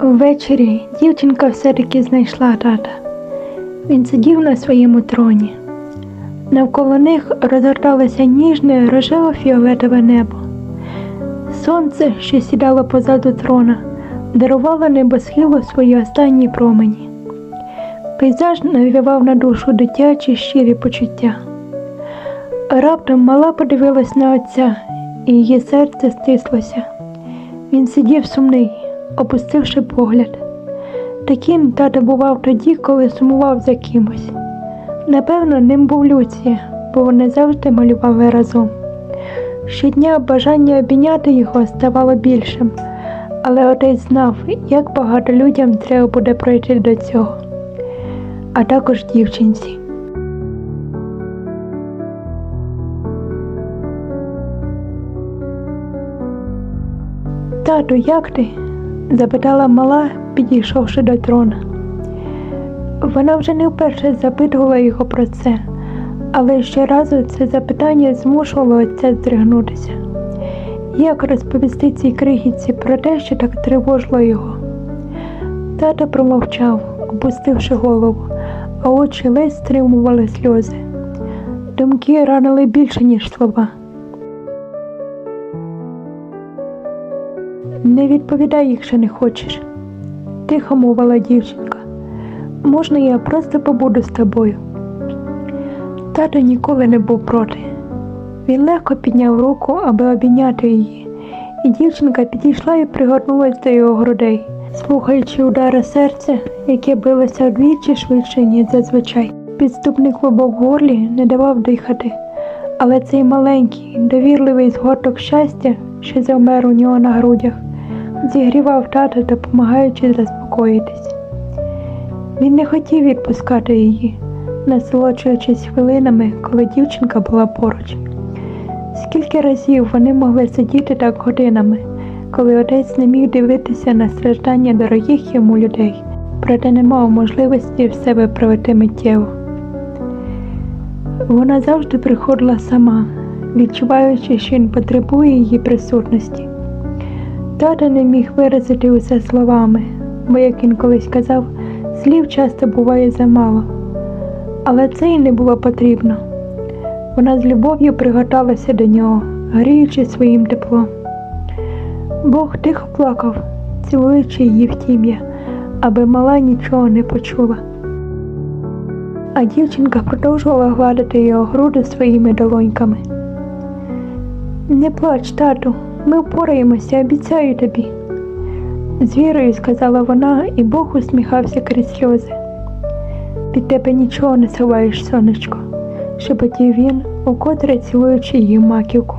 Ввечері дівчинка все-таки знайшла тата. Він сидів на своєму троні. Навколо них розгорталося ніжне рожево-фіолетове небо. Сонце, що сідало позаду трона, дарувало небосхилу свої останні промені. Пейзаж навівав на душу дитячі щирі почуття. Раптом мала подивилась на отця, і її серце стислося. Він сидів сумний, опустивши погляд. Таким тато бував тоді, коли сумував за кимось. Напевно, ним був Люція, бо вони завжди малювали разом. Щодня бажання обійняти його ставало більшим, але отець знав, як багато людям треба буде пройти до цього, а також дівчинці. Тату, як ти? Запитала мала, підійшовши до трона. Вона вже не вперше запитувала його про це, але щоразу це запитання змушувало отця здригнутися. Як розповісти цій крихітці про те, що так тривожило його? Тато промовчав, опустивши голову, а очі ледь стримували сльози. Думки ранили більше, ніж слова. Не відповідай, якщо не хочеш, тихо мовила дівчинка. Можна я просто побуду з тобою? Тато ніколи не був проти. Він легко підняв руку, аби обійняти її, і дівчинка підійшла і пригорнулась до його грудей, слухаючи удари серця, яке билося вдвічі швидше, ніж зазвичай. Підступний клубок в горлі не давав дихати, але цей маленький, довірливий згорток щастя, що завмер у нього на грудях, зігрівав тата, допомагаючи заспокоїтись. Він не хотів відпускати її, насолоджуючись хвилинами, коли дівчинка була поруч. Скільки разів вони могли сидіти так годинами, коли отець не міг дивитися на страждання дорогих йому людей, проте не мав можливості в себе провести миттєво. Вона завжди приходила сама, відчуваючи, що він потребує її присутності. Тато не міг виразити усе словами, бо, як він колись казав, слів часто буває замало. Але це й не було потрібно. Вона з любов'ю пригорталася до нього, гріючи своїм теплом. Бог тихо плакав, цілуючи її в тім'я, аби мала нічого не почула. А дівчинка продовжувала гладити його груди своїми долоньками. Не плач, тату, ми впораємося, обіцяю тобі. З вірою сказала вона, і Бог усміхався крізь сльози. Від тебе нічого не сховаєш, сонечко, шепотів він, укотре цілуючи її маківку.